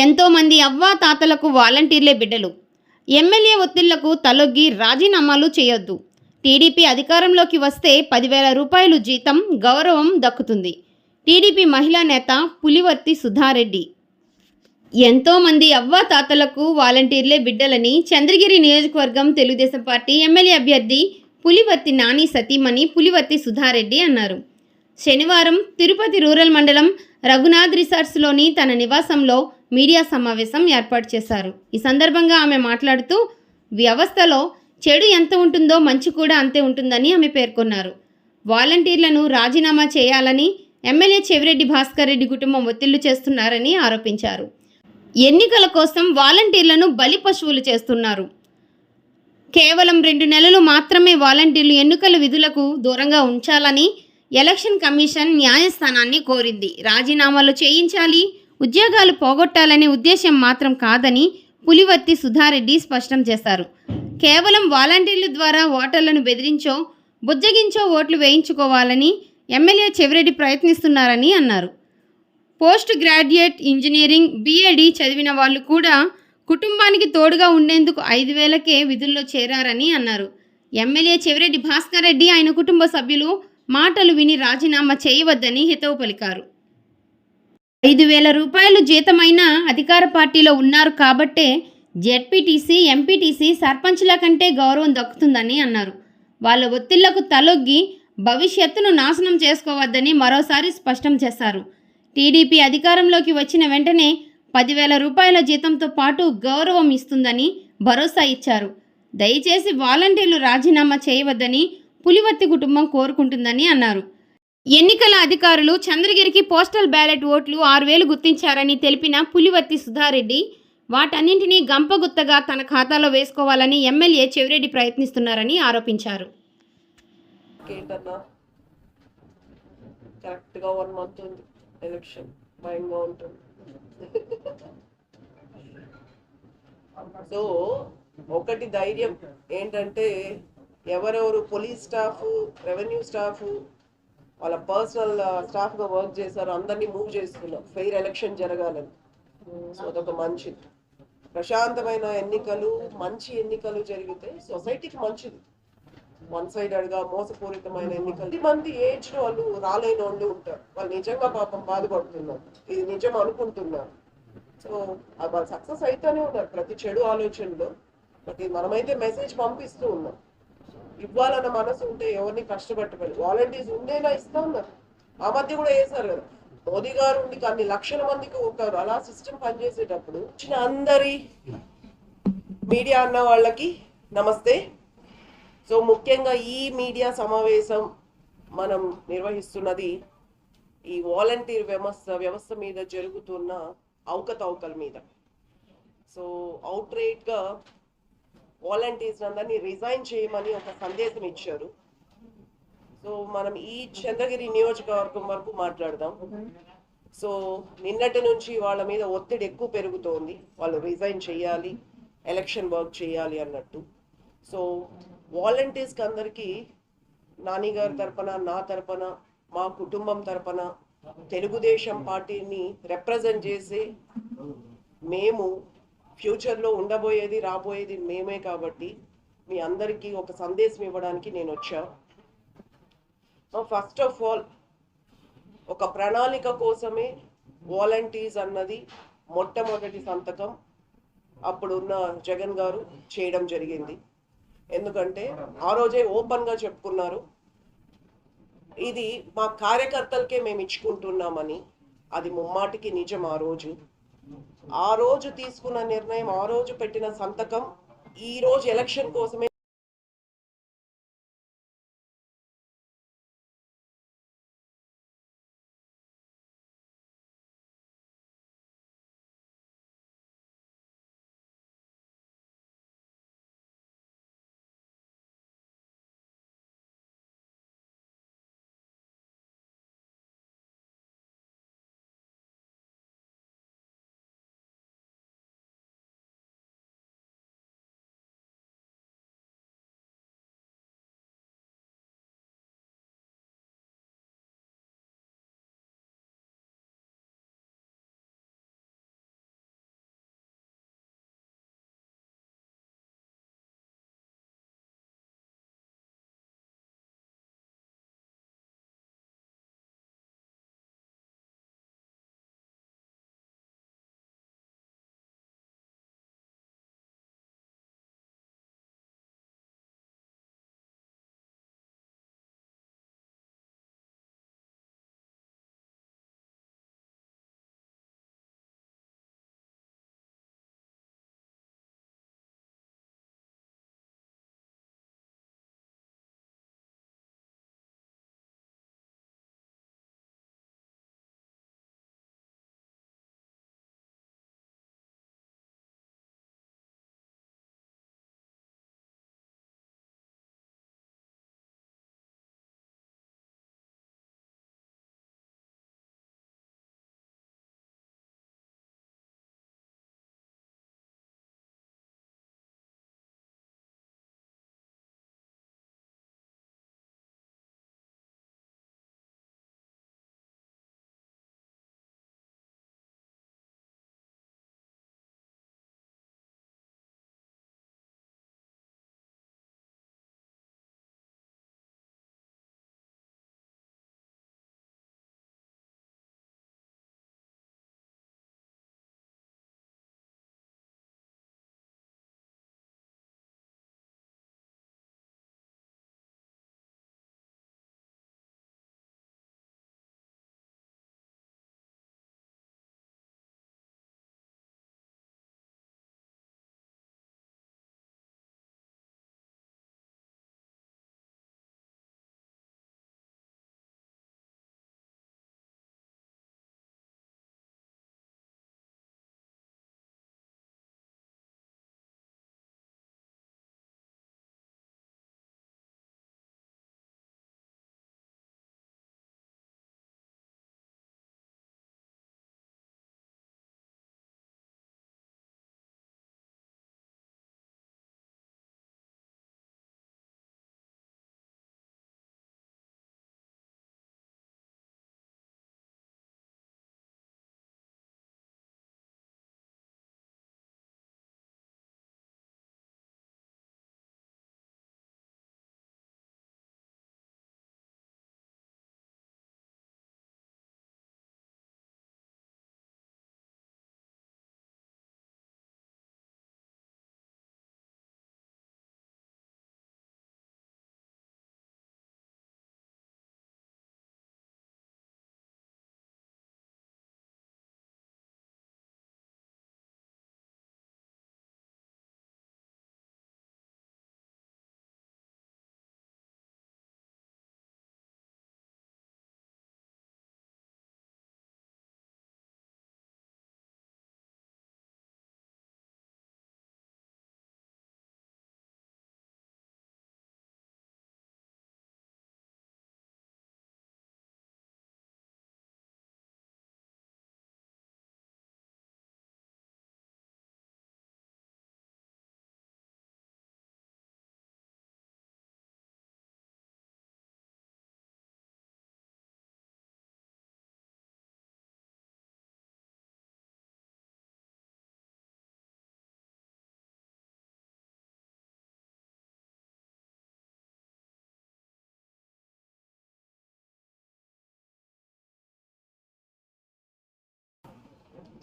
ఎంతోమంది అవ్వా తాతలకు వాలంటీర్లే బిడ్డలు. ఎమ్మెల్యే ఒత్తిళ్ళకు తలొగ్గి రాజీనామాలు చేయొద్దు. టీడీపీ అధికారంలోకి వస్తే పదివేల రూపాయలు జీతం గౌరవం దక్కుతుంది. టీడీపీ మహిళా నేత పులివర్తి సుధారెడ్డి. ఎంతోమంది అవ్వా తాతలకు వాలంటీర్లే బిడ్డలని చంద్రగిరి నియోజకవర్గం తెలుగుదేశం పార్టీ ఎమ్మెల్యే అభ్యర్థి పులివర్తి నాని సతీమణి పులివర్తి సుధారెడ్డి అన్నారు. శనివారం తిరుపతి రూరల్ మండలం రఘునాథ్ రిసార్ట్స్లోని తన నివాసంలో మీడియా సమావేశం ఏర్పాటు చేశారు. ఈ సందర్భంగా ఆమె మాట్లాడుతూ వ్యవస్థలో చెడు ఎంత ఉంటుందో మంచి కూడా అంతే ఉంటుందని ఆమె పేర్కొన్నారు. వాలంటీర్లను రాజీనామా చేయాలని ఎమ్మెల్యే చెవిరెడ్డి భాస్కర్ రెడ్డి కుటుంబం ఒత్తిళ్ళు చేస్తున్నారని ఆరోపించారు. ఎన్నికల కోసం వాలంటీర్లను బలి పశువులు చేస్తున్నారు. కేవలం రెండు నెలలు మాత్రమే వాలంటీర్లు ఎన్నికల విధులకు దూరంగా ఉంచాలని ఎలక్షన్ కమిషన్ న్యాయస్థానాన్ని కోరింది. రాజీనామాలు చేయించాలి ఉద్యోగాలు పోగొట్టాలనే ఉద్దేశం మాత్రం కాదని పులివర్తి సుధారెడ్డి స్పష్టం చేశారు. కేవలం వాలంటీర్ల ద్వారా ఓటర్లను బెదిరించో బుజ్జగించో ఓట్లు వేయించుకోవాలని ఎమ్మెల్యే చెవిరెడ్డి ప్రయత్నిస్తున్నారని అన్నారు. పోస్ట్ గ్రాడ్యుయేట్ ఇంజనీరింగ్ బీఏడి చదివిన వాళ్ళు కూడా కుటుంబానికి తోడుగా ఉండేందుకు ఐదు వేలకే విధుల్లో చేరారని అన్నారు. ఎమ్మెల్యే చెవిరెడ్డి భాస్కర్ రెడ్డి ఆయన కుటుంబ సభ్యులు మాటలు విని రాజీనామా చేయవద్దని హితవు పలికారు. ఐదు వేల రూపాయలు జీతమైన అధికార పార్టీలో ఉన్నారు కాబట్టే జెడ్పీటీసీ ఎంపీటీసీ సర్పంచ్ల కంటే గౌరవం దక్కుతుందని అన్నారు. వాళ్ళ ఒత్తిళ్ళకు తలొగ్గి భవిష్యత్తును నాశనం చేసుకోవద్దని మరోసారి స్పష్టం చేశారు. టీడీపీ అధికారంలోకి వచ్చిన వెంటనే పదివేల రూపాయల జీతంతో పాటు గౌరవం ఇస్తుందని భరోసా ఇచ్చారు. దయచేసి వాలంటీర్లు రాజీనామా చేయవద్దని పులివర్తి కుటుంబం కోరుకుంటుందని అన్నారు. ఎన్నికల అధికారులు చంద్రగిరికి పోస్టల్ బ్యాలెట్ ఓట్లు ఆరు వేలు గుర్తించారని తెలిపిన పులివర్తి సుధారెడ్డి వాటన్నింటినీ గంపగుత్తగా తన ఖాతాలో వేసుకోవాలని ఎమ్మెల్యే చెవిరెడ్డి ప్రయత్నిస్తున్నారని ఆరోపించారు. వన్ మంత్ ఉంది. ఎలక్షన్ భయంగా ఉంటుంది. సో ఒకటి ధైర్యం. ఏంటంటే ఎవరెవరు పోలీస్ స్టాఫ్ రెవెన్యూ స్టాఫ్ వాళ్ళ పర్సనల్ స్టాఫ్గా వర్క్ చేశారు అందరినీ మూవ్ చేస్తున్నాం. ఫెయిర్ ఎలక్షన్ జరగాలని. సో అదొక మంచిది ప్రశాంతమైన ఎన్నికలు మంచి ఎన్నికలు జరిగితే సొసైటీకి మంచిది. వన్ సైడెడ్గా మోసపూరితమైన ఎన్నికలు. ఇది మంది ఏజ్ వాళ్ళు రాలేని వాళ్ళు ఉంటారు. వాళ్ళు నిజంగా పాపం బాధపడుతున్నారు. ఇది నిజం అనుకుంటున్నారు. సో వాళ్ళు సక్సెస్ అయితేనే ఉన్నారు. ప్రతి చెడు ఆలోచనలో. ఇది మనమైతే మెసేజ్ పంపిస్తూ ఉన్నాం. ఇవ్వాలన్న మనసు ఉంటే ఎవరిని కష్టపెట్టబడి వాలంటీర్స్ ఉండేలా ఇస్తా ఉన్నారు ఆ మధ్య కూడా వేశారు కదా. మోదీ గారు ఉండి అన్ని లక్షల మందికి ఒక అలా సిస్టమ్ పనిచేసేటప్పుడు వచ్చిన అందరి మీడియా అన్న వాళ్ళకి నమస్తే. సో ముఖ్యంగా ఈ మీడియా సమావేశం మనం నిర్వహిస్తున్నది ఈ వాలంటీర్ వ్యవస్థ వ్యవస్థ మీద జరుగుతున్న అవకతవకల మీద. సో అవుట్ రేట్గా వాలంటీర్స్ అందరినీ రిజైన్ చేయమని ఒక సందేశం ఇచ్చారు. సో మనం ఈ చంద్రగిరి నియోజకవర్గం వరకు మాట్లాడదాం. సో నిన్నటి నుంచి వాళ్ళ మీద ఒత్తిడి ఎక్కువ పెరుగుతోంది. వాళ్ళు రిజైన్ చేయాలి ఎలక్షన్ వర్క్ చేయాలి అన్నట్టు. సో వాలంటీర్స్కి అందరికీ నానిగారి తరపున నా తరపున మా కుటుంబం తరపున తెలుగుదేశం పార్టీని రిప్రజెంట్ చేసి మేము ఫ్యూచర్లో ఉండబోయేది రాబోయేది మేమే కాబట్టి మీ అందరికీ ఒక సందేశం ఇవ్వడానికి నేను వచ్చా. ఫస్ట్ ఆఫ్ ఆల్ ఒక ప్రణాళిక కోసమే వాలంటీర్స్ అన్నది మొట్టమొదటి సంతకం అప్పుడున్న జగన్ గారు చేయడం జరిగింది. ఎందుకంటే ఆ రోజే ఓపెన్గా చెప్పుకున్నారు ఇది మా కార్యకర్తలకే మేము ఇచ్చుకుంటున్నామని అది ముమ్మాటికి నిజం ఆ రోజు. ఆ రోజు తీసుకున్న నిర్ణయం ఆ రోజు పెట్టిన సంతకం ఈ రోజు ఎలక్షన్ కోసమే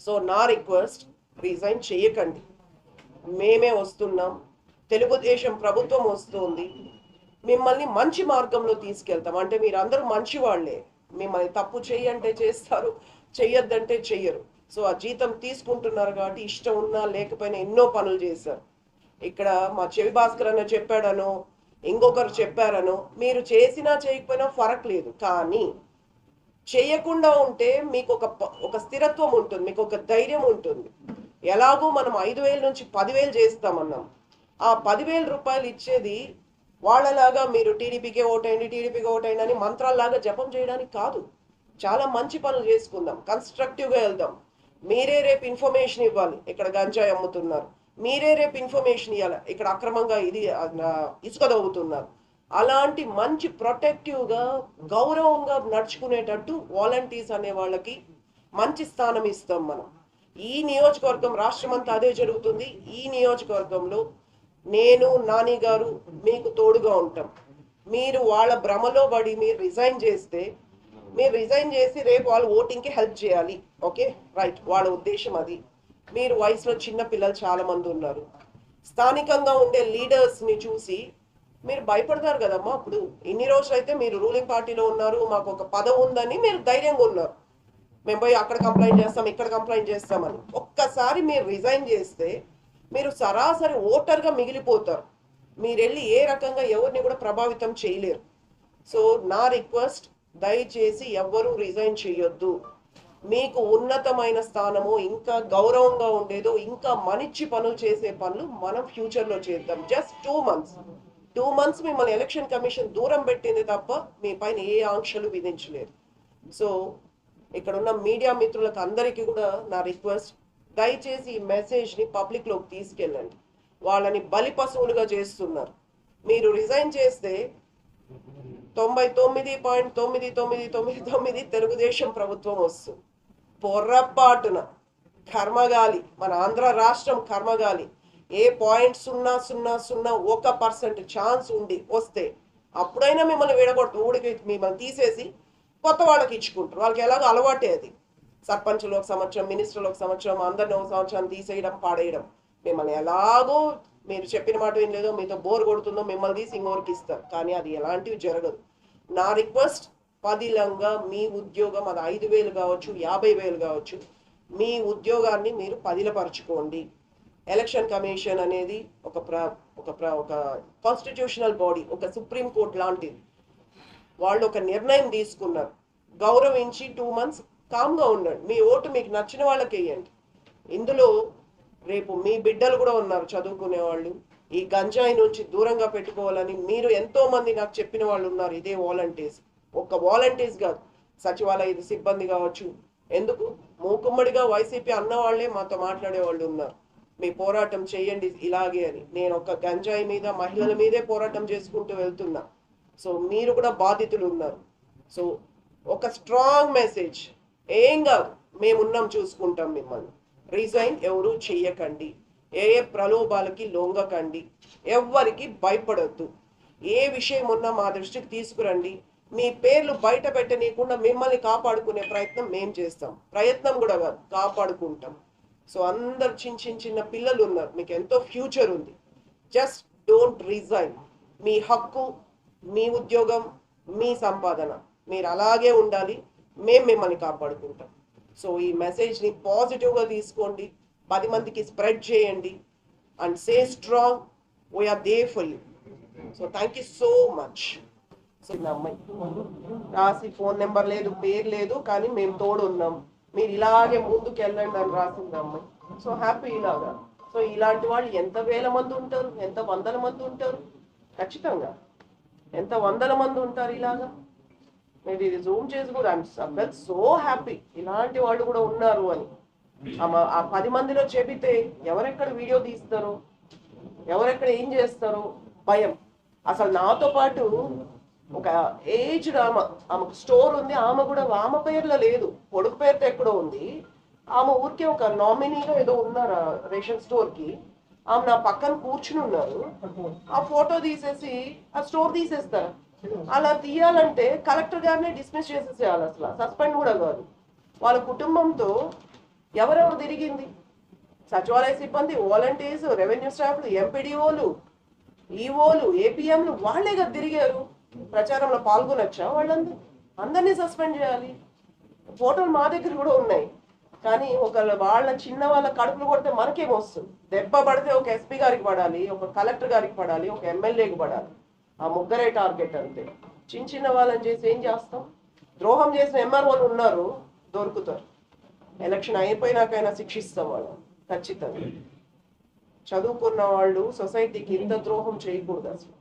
సో నా రిక్వెస్ట్ రిజైన్ చేయకండి. మేమే వస్తున్నాం. తెలుగుదేశం ప్రభుత్వం వస్తుంది. మిమ్మల్ని మంచి మార్గంలో తీసుకెళ్తాం. అంటే మీరు అందరూ మంచి వాళ్ళే. మిమ్మల్ని తప్పు చేయంటే చేస్తారు చెయ్యొద్దంటే చెయ్యరు. సో ఆ జీతం తీసుకుంటున్నారు కాబట్టి ఇష్టం ఉన్నా లేకపోయినా ఎన్నో పనులు చేశారు. ఇక్కడ మా చెవి భాస్కర్ అన్న చెప్పాడనో ఇంకొకరు చెప్పారనో మీరు చేసినా చేయకపోయినా ఫరక్ లేదు. కానీ చేయకుండా ఉంటే మీకు ఒక ప- ఒక స్థిరత్వం ఉంటుంది మీకు ఒక ధైర్యం ఉంటుంది. ఎలాగో మనం ఐదు వేల నుంచి పదివేలు చేస్తామన్నాం. ఆ పదివేల రూపాయలు ఇచ్చేది వాళ్ళలాగా మీరు టీడీపీకే ఓటేయండి టీడీపీకి ఓటేయండి అని మంత్రాల్లాగా జపం చేయడానికి కాదు. చాలా మంచి పనులు చేసుకుందాం కన్స్ట్రక్టివ్గా వెళ్దాం. మీరే రేపు ఇన్ఫర్మేషన్ ఇవ్వాలి ఇక్కడ గంజాయి అమ్ముతున్నారు. మీరే రేపు ఇన్ఫర్మేషన్ ఇవ్వాలి ఇక్కడ అక్రమంగా ఇది ఇసుక తవ్వుతున్నారు. అలాంటి మంచి ప్రొటెక్టివ్గా గౌరవంగా నడుచుకునేటట్టు వాలంటీర్స్ అనే వాళ్ళకి మంచి స్థానం ఇస్తాం మనం. ఈ నియోజకవర్గం రాష్ట్రం అంతా అదే జరుగుతుంది. ఈ నియోజకవర్గంలో నేను నాని గారు మీకు తోడుగా ఉంటాం. మీరు వాళ్ళ భ్రమలో పడి మీరు రిజైన్ చేస్తే మీరు రిజైన్ చేసి రేపు వాళ్ళు ఓటింగ్కి హెల్ప్ చేయాలి. ఓకే? రైట్. వాళ్ళ ఉద్దేశం అది. మీరు వయసులో చిన్న పిల్లలు చాలామంది ఉన్నారు. స్థానికంగా ఉండే లీడర్స్ని చూసి మీరు భయపడతారు కదమ్మా అప్పుడు. ఇన్ని రోజులు అయితే మీరు రూలింగ్ పార్టీలో ఉన్నారు మాకు ఒక పదవి ఉందని మీరు ధైర్యంగా ఉన్నారు. మేము పోయి అక్కడ కంప్లైంట్ చేస్తాం ఇక్కడ కంప్లైంట్ చేస్తామని ఒక్కసారి మీరు రిజైన్ చేస్తే మీరు సరాసరి ఓటర్గా మిగిలిపోతారు. మీరు వెళ్ళి ఏ రకంగా ఎవరిని కూడా ప్రభావితం చేయలేరు. సో నా రిక్వెస్ట్ దయచేసి ఎవ్వరూ రిజైన్ చేయొద్దు. మీకు ఉన్నతమైన స్థానము ఇంకా గౌరవంగా ఉండేదో ఇంకా మనిచ్చి పనులు చేసే పనులు మనం ఫ్యూచర్లో చేద్దాం. Just two months two months మిమ్మల్ని ఎలక్షన్ కమిషన్ దూరం పెట్టింది తప్ప మీ పైన ఏ ఆంక్షలు విధించలేదు. సో ఇక్కడ ఉన్న మీడియా మిత్రులకు అందరికీ కూడా నా రిక్వెస్ట్ దయచేసి ఈ మెసేజ్ని పబ్లిక్లోకి తీసుకెళ్ళండి. వాళ్ళని బలి పశువులుగా చేస్తున్నారు. మీరు రిజైన్ చేస్తే తొంభై తొమ్మిది పాయింట్ తొమ్మిది తొమ్మిది తొమ్మిది తొమ్మిది తెలుగుదేశం ప్రభుత్వం వస్తుంది. పొర్రపాటున కర్మగాలి మన ఆంధ్ర రాష్ట్రం కర్మగాలి. ఏ పాయింట్ సున్నా సున్నా సున్నా ఒక పర్సెంట్ ఛాన్స్ ఉండి వస్తే అప్పుడైనా మిమ్మల్ని విడగొట్టు ఊడికి మిమ్మల్ని తీసేసి కొత్త వాళ్ళకి ఇచ్చుకుంటారు. వాళ్ళకి ఎలాగో అలవాటే అది. సర్పంచులు ఒక సంవత్సరం మినిస్టర్లు ఒక సంవత్సరం అందరిని ఒక సంవత్సరం తీసేయడం పాడేయడం. మిమ్మల్ని ఎలాగో మీరు చెప్పిన మాట ఏం లేదో మీతో బోర్ కొడుతుందో మిమ్మల్ని తీసి ఇంకోరికి ఇస్తారు. కానీ అది ఎలాంటివి జరగదు. నా రిక్వెస్ట్ పదిలంగా మీ ఉద్యోగం అది ఐదు వేలు కావచ్చు యాభై వేలు కావచ్చు. మీ ఉద్యోగాన్ని మీరు పదిలపరచుకోండి. ఎలక్షన్ కమిషన్ అనేది ఒక ప్ర ఒక ప్ర ఒక కాన్స్టిట్యూషనల్ బాడీ ఒక సుప్రీం కోర్ట్ లాంటిది. వాళ్ళు ఒక నిర్ణయం తీసుకున్నారు. గౌరవించి టూ మంత్స్ కామ్గా ఉండండి. మీ ఓటు మీకు నచ్చిన వాళ్ళకి వేయండి. ఇందులో రేపు మీ బిడ్డలు కూడా ఉన్నారు చదువుకునే వాళ్ళు. ఈ గంజాయి నుంచి దూరంగా పెట్టుకోవాలని మీరు ఎంతోమంది నాకు చెప్పిన వాళ్ళు ఉన్నారు. ఇదే వాలంటీర్స్ ఒక్క వాలంటీర్స్ కాదు. సచివాలయ సిబ్బంది కావచ్చు. ఎందుకు? మూకుమ్మడిగా వైసీపీ అన్న వాళ్ళే మాతో మాట్లాడే వాళ్ళు ఉన్నారు. మీ పోరాటం చేయండి ఇలాగే అని. నేను ఒక గంజాయి మీద మహిళల మీదే పోరాటం చేసుకుంటూ వెళ్తున్నా. సో మీరు కూడా బాధితులు ఉన్నారు. సో ఒక స్ట్రాంగ్ మెసేజ్ ఏం కాదు మేమున్నాం చూసుకుంటాం మిమ్మల్ని. రిజైన్ ఎవరు చెయ్యకండి. ఏ ఏ ప్రలోభాలకి లొంగకండి. ఎవ్వరికి భయపడద్దు. ఏ విషయం ఉన్నా మా దృష్టికి తీసుకురండి. మీ పేర్లు బయట పెట్టనీయకుండా మిమ్మల్ని కాపాడుకునే ప్రయత్నం మేం చేస్తాం. ప్రయత్నం కూడా కాదు కాపాడుకుంటాం. సో అందరు చిన్న చిన్న చిన్న పిల్లలు ఉన్నారు. మీకు ఎంతో ఫ్యూచర్ ఉంది. జస్ట్ డోంట్ రిజైన్ మీ హక్కు మీ ఉద్యోగం మీ సంపాదన. మీరు అలాగే ఉండాలి. మేము మిమ్మల్ని కాపాడుకుంటాం. సో ఈ మెసేజ్ని పాజిటివ్గా తీసుకోండి. పది మందికి స్ప్రెడ్ చేయండి. And say strong we're they full you so thank you so much so నా అమ్మాయి. రాసి ఫోన్ నెంబర్ లేదు పేరు లేదు కానీ మేము తోడు ఉన్నాం మీరు ఇలాగే ముందుకు వెళ్ళండి అని రాసింది అమ్మాయి సో హ్యాపీ ఇలాగా. సో ఇలాంటి వాళ్ళు ఎంత వేల మంది ఉంటారు? ఎంత వందల మంది ఉంటారు? ఖచ్చితంగా. ఎంత వందల మంది ఉంటారు ఇలాగా? మీరు ఇది జూమ్ చేసి కూడా ఫెల్ సో హ్యాపీ ఇలాంటి వాళ్ళు కూడా ఉన్నారు అని. ఆ పది మందిలో చెబితే ఎవరెక్కడ వీడియో తీస్తారు? ఎవరెక్కడ ఏం చేస్తారు? భయం. అసలు నాతో పాటు ఒక ఏజ్డ్ ఆమె ఆమెకు స్టోర్ ఉంది ఆమె కూడా ఆమె పేర్లో లేదు. కొడుకు పేరుతో ఎక్కడో ఉంది. ఆమె ఊరికే ఒక నామినీగా ఏదో ఉన్నారు ఆ రేషన్ స్టోర్కి ఆమె నా పక్కన కూర్చుని ఉన్నారు. ఆ ఫోటో తీసేసి ఆ స్టోర్ తీసేస్తారు. అలా తీయాలంటే కలెక్టర్ గారినే డిస్మిస్ చేసేసేయాలి అసలు. సస్పెండ్ కూడా కాదు. వాళ్ళ కుటుంబంతో ఎవరెవరు తిరిగింది? సచివాలయ సిబ్బంది వాలంటీర్స్ రెవెన్యూ స్టాఫ్లు ఎంపీడీఓలు ఈఓలు ఏపీఎంలు వాళ్ళే కదా తిరిగారు. ప్రచారంలో పాల్గొనొచ్చా. వాళ్ళందరూ అందరినీ సస్పెండ్ చేయాలి. ఫోటోలు మా దగ్గర కూడా ఉన్నాయి. కానీ ఒక వాళ్ళ చిన్న వాళ్ళ కడుపులు కొడితే మనకేం వస్తుంది? దెబ్బ పడితే ఒక ఎస్పీ గారికి పడాలి ఒక కలెక్టర్ గారికి పడాలి ఒక ఎమ్మెల్యేకి పడాలి. ఆ ముగ్గురే టార్గెట్ అంతే. చిన్న చిన్న వాళ్ళని చేసి ఏం చేస్తాం? ద్రోహం చేసిన ఎంఆర్ఓలు ఉన్నారు దొరుకుతారు. ఎలక్షన్ అయిపోయినాకైనా శిక్షిస్తాం వాళ్ళు ఖచ్చితంగా. చదువుకున్న వాళ్ళు సొసైటీకి ఇంత ద్రోహం చేయకూడదు అసలు.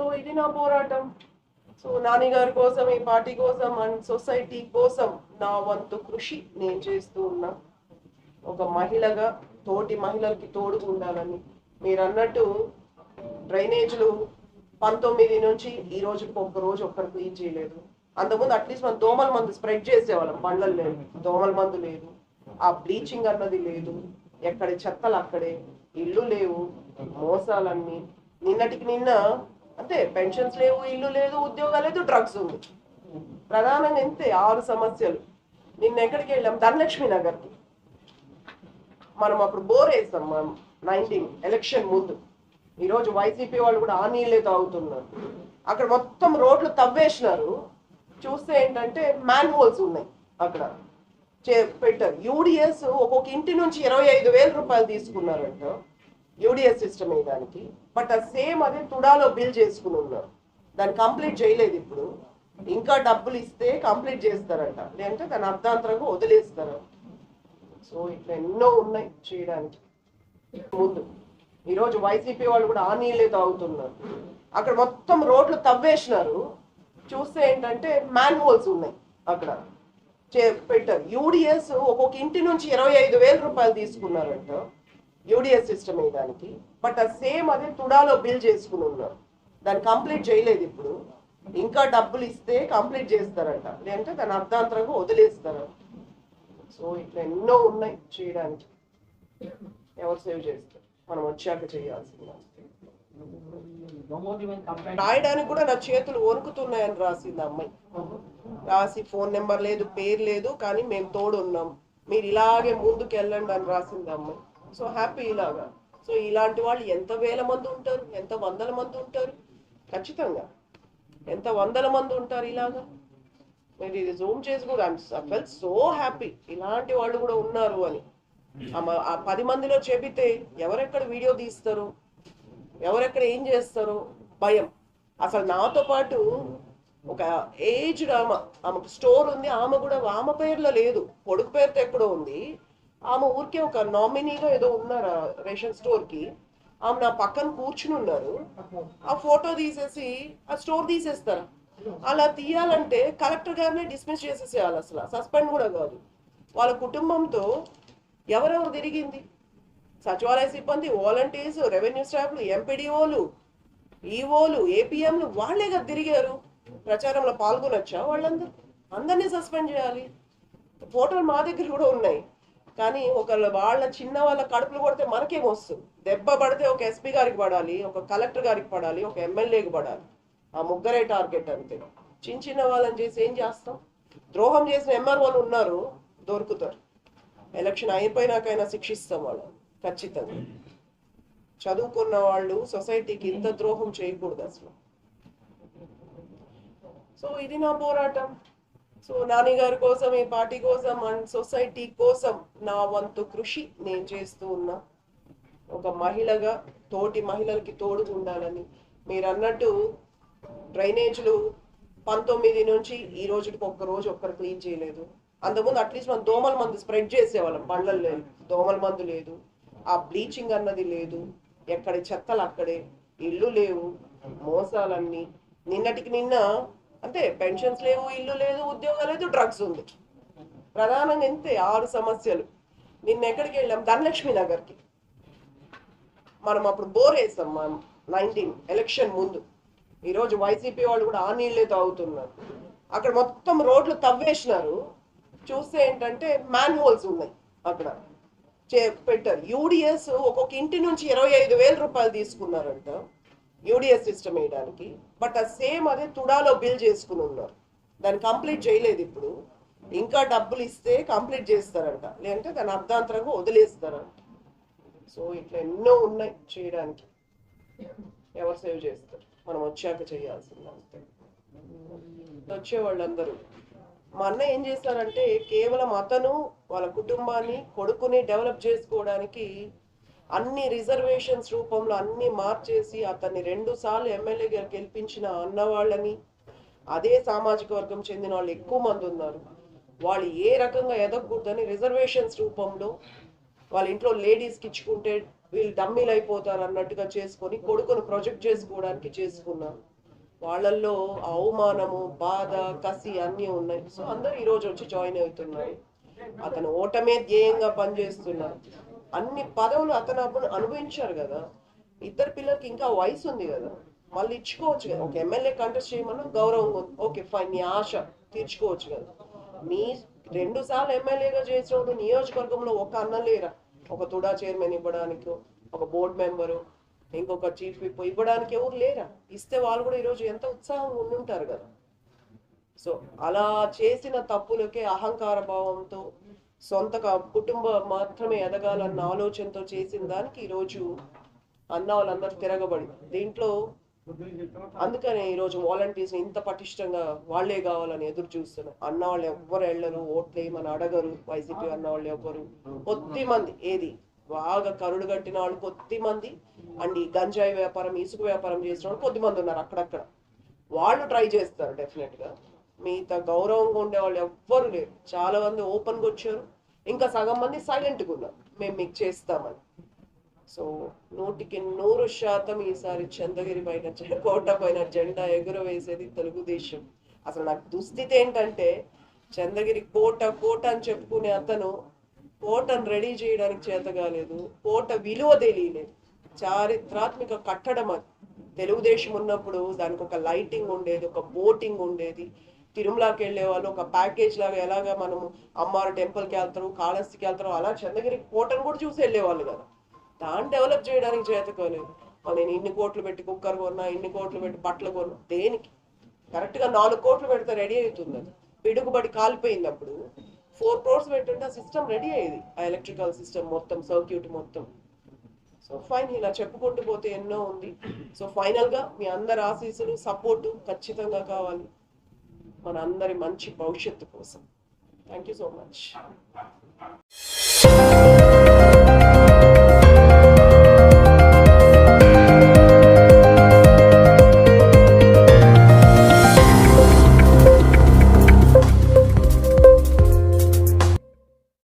సో ఇది నా పోరాటం. సో నాన్నగారి కోసం ఈ పార్టీ కోసం అండ్ సొసైటీ కోసం నా వంతు కృషి నేను చేస్తూ ఉన్నా. ఒక మహిళగా తోటి మహిళలకి తోడు ఉండాలని. మీరు అన్నట్టు డ్రైనేజ్లు పంతొమ్మిది నుంచి ఈ రోజు ఒక్క రోజు ఒక్కరు క్లీన్ చేయలేదు. అంతకుముందు అట్లీస్ట్ మనం దోమల మందు స్ప్రెడ్ చేసేవాళ్ళం. బండ్లు లేదు. దోమల మందు లేదు. ఆ బ్లీచింగ్ అన్నది లేదు. ఎక్కడ చెత్తలు అక్కడే. ఇల్లు లేవు. మోసాలన్నీ. నిన్నటికి నిన్న అంతే పెన్షన్స్ లేవు ఇల్లు లేదు ఉద్యోగాలు లేదు డ్రగ్స్ ఉంది ప్రధానంగా ఇంతే ఆరు సమస్యలు. నిన్న ఎక్కడికి వెళ్ళాం? ధనలక్ష్మి నగర్కి. మనం అప్పుడు బోర్ వేస్తాం మనం నైన్టీన్ ఎలక్షన్ ముందు. ఈరోజు వైసీపీ వాళ్ళు కూడా ఆ నీళ్ళే తాగుతున్నారు. అక్కడ మొత్తం రోడ్లు తవ్వేసినారు. చూస్తే ఏంటంటే మ్యాన్ హోల్స్ ఉన్నాయి అక్కడ. చే- పెట్టారు. యూడిఎస్ ఒక్కొక్క ఇంటి నుంచి ఇరవై ఐదు వేల రూపాయలు తీసుకున్నారంట. యూడిఎస్ సిస్టమ్ దానికి బట్ ఆ సేమ్ అదే తుడాలో బిల్ చేసుకుని ఉన్నారు. దాన్ని కంప్లీట్ చేయలేదు ఇప్పుడు. ఇంకా డబ్బులు ఇస్తే కంప్లీట్ చేస్తారంట. లేదంటే దాని అర్థాంతరంగా వదిలేస్తారు. సో ఇట్లా ఎన్నో ఉన్నాయి చేయడానికి. ముందు. ఈరోజు వైసీపీ వాళ్ళు కూడా ఆ నీళ్ళే తాగుతున్నారు. అక్కడ మొత్తం రోడ్లు తవ్వేసినారు. చూస్తే ఏంటంటే మ్యాన్ హోల్స్ ఉన్నాయి అక్కడ. చే- పెట్టారు. యూడిఎస్ ఒక్కొక్క ఇంటి నుంచి ఇరవై ఐదు వేల రూపాయలు తీసుకున్నారంట. యూడిఎస్ సిస్టమ్ దానికి బట్ ఆ సేమ్ అదే తుడాలో బిల్ చేసుకుని ఉన్నారు. దాన్ని కంప్లీట్ చేయలేదు ఇప్పుడు. ఇంకా డబ్బులు ఇస్తే కంప్లీట్ చేస్తారంట. లేదంటే దాన్ని అర్ధాంతరంగా వదిలేస్తారు. సో ఇట్లా ఎన్నో ఉన్నాయి చేయడానికి. ఎవరు సేవ్ చేస్తారు? మనం వచ్చాక చేయాల్సింది. రాయడానికి కూడా నా చేతులు వణుకుతున్నాయని రాసింది అమ్మాయి. రాసి ఫోన్ నెంబర్ లేదు పేరు లేదు కానీ మేము తోడున్నాం. మీరు ఇలాగే ముందుకు వెళ్ళండి అని రాసింది అమ్మాయి. సో హ్యాపీ ఇలాగా. సో ఇలాంటి వాళ్ళు ఎంత వేల మంది ఉంటారు? ఎంత వందల మంది ఉంటారు? ఖచ్చితంగా. ఎంత వందల మంది ఉంటారు ఇలాగా? మీరు ఇది జూమ్ చేసి కూడా ఐమ్ ఫెల్ సో హ్యాపీ ఇలాంటి వాళ్ళు కూడా ఉన్నారు అని. ఆ ఆ పది మందిలో చెబితే ఎవరెక్కడ వీడియో తీస్తారు? ఎవరెక్కడ ఏం చేస్తారు? భయం. అసలు నాతో పాటు ఒక ఏజ్డ్ ఆమె ఆమెకు స్టోర్ ఉంది. ఆమె కూడా ఆమె పేర్లో లేదు. కొడుకు పేరుతో ఎక్కడో ఉంది. ఆమె ఊరికే ఒక నామినీగా ఏదో ఉన్నారు రేషన్ స్టోర్కి ఆమె నా పక్కన కూర్చుని ఉన్నారు. ఆ ఫోటో తీసేసి ఆ స్టోర్ తీసేస్తారు. అలా తీయాలంటే కలెక్టర్ గారిని డిస్మిస్ చేసేసేయాలి అసలు. సస్పెండ్ కూడా కాదు. వాళ్ళ కుటుంబంతో ఎవరెవరు తిరిగింది? సచివాలయ సిబ్బంది వాలంటీర్స్ రెవెన్యూ స్టాఫ్లు ఎంపీడీఓలు ఈఓలు ఏపీఎంలు వాళ్ళే కదా తిరిగారు. ప్రచారంలో పాల్గొనొచ్చా వాళ్ళందరూ? అందరినీ సస్పెండ్ చేయాలి. ఫోటోలు మా దగ్గర కూడా ఉన్నాయి. కానీ ఒక వాళ్ళ చిన్న వాళ్ళ కడుపులు కొడితే మనకేం వస్తుంది? దెబ్బ పడితే ఒక ఎస్పీ గారికి పడాలి ఒక కలెక్టర్ గారికి పడాలి ఒక ఎమ్మెల్యేకి పడాలి. ఆ ముగ్గురే టార్గెట్ అంతే. చిన్న చిన్న వాళ్ళని చేసి ఏం చేస్తాం? ద్రోహం చేసిన ఎంఆర్ఓలు ఉన్నారు దొరుకుతారు. ఎలక్షన్ అయిపోయినాకైనా శిక్షిస్తాం వాళ్ళు ఖచ్చితంగా. చదువుకున్న వాళ్ళు సొసైటీకి ఇంత ద్రోహం చేయకూడదు అసలు. సో ఇది నా పోరాటం. సో నాని గారి కోసం ఈ పార్టీ కోసం అండ్ సొసైటీ కోసం నా వంతు కృషి నేను చేస్తూ ఉన్నా. ఒక మహిళగా తోటి మహిళలకి తోడు ఉండాలని. మీరు అన్నట్టు డ్రైనేజ్లు పంతొమ్మిది నుంచి ఈ రోజుకి ఒక్క రోజు ఒక్కరు క్లీన్ చేయలేదు. అంతకుముందు అట్లీస్ట్ మనం దోమల మందు స్ప్రెడ్ చేసేవాళ్ళం బండ్లు లేదు. దోమల మందు లేదు. ఆ బ్లీచింగ్ అన్నది లేదు. ఎక్కడ చెత్తలు అక్కడే ఇల్లు లేవు మోసాలన్నీ. నిన్నటికి నిన్న అంతే పెన్షన్స్ లేవు ఇల్లు లేదు ఉద్యోగం లేదు డ్రగ్స్ ఉంది. ప్రధానంగా ఇంతే ఆరు సమస్యలు. నిన్న ఎక్కడికి వెళ్ళాం? ధనలక్ష్మి నగర్కి. మనం అప్పుడు బోర్ వేసాం మనం నైన్టీన్ ఎలక్షన్ ముందు. ఈరోజు వైసీపీ వాళ్ళు కూడా ఆ నీళ్ళే తాగుతున్నారు. అక్కడ మొత్తం రోడ్లు తవ్వేసినారు. చూస్తే ఏంటంటే మ్యాన్ హోల్స్ ఉన్నాయి అక్కడ. చే- పెట్టారు. యూడిఎస్ ఒక్కొక్క ఇంటి నుంచి ఇరవై ఐదు వేల రూపాయలు తీసుకున్నారంట. యూడిఎస్ సిస్టమ్ వేయడానికి బట్ ఆ సేమ్ అదే తుడాలో బిల్ చేసుకుని ఉన్నారు. దాన్ని కంప్లీట్ చేయలేదు ఇప్పుడు. ఇంకా డబ్బులు ఇస్తే కంప్లీట్ చేస్తారంట. లేదంటే దాని అర్ధాంతరంగా వదిలేస్తారంట. సో ఇట్లా ఎన్నో ఉన్నాయి చేయడానికి. ఎవరు సేవ్ చేస్తారు? మనం వచ్చాక చేయాల్సింది అంతే. వచ్చే వాళ్ళందరూ మా అన్న ఏం చేస్తారంటే కేవలం అతను వాళ్ళ కుటుంబాన్ని కొడుకుని డెవలప్ చేసుకోవడానికి అన్ని రిజర్వేషన్స్ రూపంలో అన్ని మార్చేసి అతన్ని రెండు సార్లు ఎమ్మెల్యేగా గెలిపించిన అన్న వాళ్ళని అదే సామాజిక వర్గం చెందిన వాళ్ళు ఎక్కువ మంది ఉన్నారు. వాళ్ళు ఏ రకంగా ఎదగకూడదని రిజర్వేషన్స్ రూపంలో వాళ్ళ ఇంట్లో లేడీస్కి ఇచ్చుకుంటే వీళ్ళు డమ్మీలు అయిపోతారు అన్నట్టుగా చేసుకొని కొడుకును ప్రొజెక్ట్ చేసుకోవడానికి చేసుకున్నారు. వాళ్ళల్లో అవమానము బాధ కసి అన్నీ ఉన్నాయి. సో అందరు ఈ రోజు వచ్చి జాయిన్ అవుతున్నారు. అతను ఓటమే ధ్యేయంగా పనిచేస్తున్నారు. అన్ని పదవులు అతను అప్పుడు అనుభవించారు కదా. ఇద్దరు పిల్లలకి ఇంకా వయసు ఉంది కదా. మళ్ళీ ఇచ్చుకోవచ్చు కదా. ఒక ఎమ్మెల్యే కంటెస్ట్ చేయమన్నా గౌరవం ఓకే ఫైన్ నీ ఆశ తీర్చుకోవచ్చు కదా. నీ రెండు సార్లు ఎమ్మెల్యేగా చేసినప్పుడు నియోజకవర్గంలో ఒక అన్న లేరా? ఒక తుడా చైర్మన్ ఇవ్వడానికి ఒక బోర్డు మెంబరు ఇంకొక చీఫ్ విప్ ఇవ్వడానికి ఎవరు లేరా? ఇస్తే వాళ్ళు కూడా ఈరోజు ఎంత ఉత్సాహంగా ఉండుంటారు కదా. సో అలా చేసిన తప్పులకే అహంకార భావంతో సొంత కుటుంబం మాత్రమే ఎదగాలన్న ఆలోచనతో చేసిన దానికి ఈరోజు అన్న వాళ్ళందరూ తిరగబడి దీంట్లో అందుకనే ఈరోజు వాలంటీర్స్ ఇంత పటిష్టంగా వాళ్ళే కావాలని ఎదురు చూస్తున్నారు. అన్న వాళ్ళు ఎవ్వరు వెళ్ళరు ఓట్లు అడగరు వైసీపీ అన్న వాళ్ళు ఎవ్వరు. కొద్ది మంది ఏది? బాగా కరుడు కట్టిన వాళ్ళు కొద్ది మంది అండ్ ఈ గంజాయి వ్యాపారం ఇసుక వ్యాపారం చేసిన వాళ్ళు కొద్ది మంది ఉన్నారు అక్కడక్కడ. వాళ్ళు ట్రై చేస్తారు డెఫినెట్గా మిగతా గౌరవంగా ఉండేవాళ్ళు ఎవ్వరు లేరు. చాలా మంది ఓపెన్గా వచ్చారు. ఇంకా సగం మంది సైలెంట్గా ఉన్నారు. మేము మీకు చేస్తామని. సో నూటికి నూరు శాతం ఈసారి చంద్రగిరి పైన కోట పైన జెండా ఎగురవేసేది తెలుగుదేశం. అసలు నాకు దుస్థితి ఏంటంటే చంద్రగిరి కోట కోట అని చెప్పుకునే అతను కోటను రెడీ చేయడానికి చేత కాలేదు. కోట విలువ తెలియలేదు. చారిత్రాత్మక కట్టడం అది. తెలుగుదేశం ఉన్నప్పుడు దానికి ఒక లైటింగ్ ఉండేది ఒక బోటింగ్ ఉండేది. తిరుమలకి వెళ్ళే వాళ్ళు ఒక ప్యాకేజ్ లాగా ఎలాగా మనము అమ్మారు టెంపుల్కి వెళ్తారు కాళహస్తికి వెళ్తారు అలా చంద్రగిరి కోటను కూడా చూసి వెళ్ళేవాళ్ళు కదా. దాన్ని డెవలప్ చేయడానికి చేతకోలేదు. మరి నేను ఇన్ని కోట్లు పెట్టి కుక్కర్ కొన్నా ఇన్ని కోట్లు పెట్టి బట్టలు కొన్నా దేనికి? కరెక్ట్గా నాలుగు కోట్లు పెడితే రెడీ అవుతుంది అది. పిడుగుబడి కాలిపోయింది అప్పుడు. ఫోర్ క్రోర్స్ పెట్టుంటే ఆ సిస్టమ్ రెడీ అయ్యేది. ఆ ఎలక్ట్రికల్ సిస్టమ్ మొత్తం సర్క్యూట్ మొత్తం. సో ఫైన్ ఇలా చెప్పుకుంటూ పోతే ఎన్నో ఉంది. సో ఫైనల్గా మీ అందరి ఆశీస్సులు సపోర్టు ఖచ్చితంగా కావాలి. మన అందరి మంచి భవిష్యత్తు కోసం. Thank you so much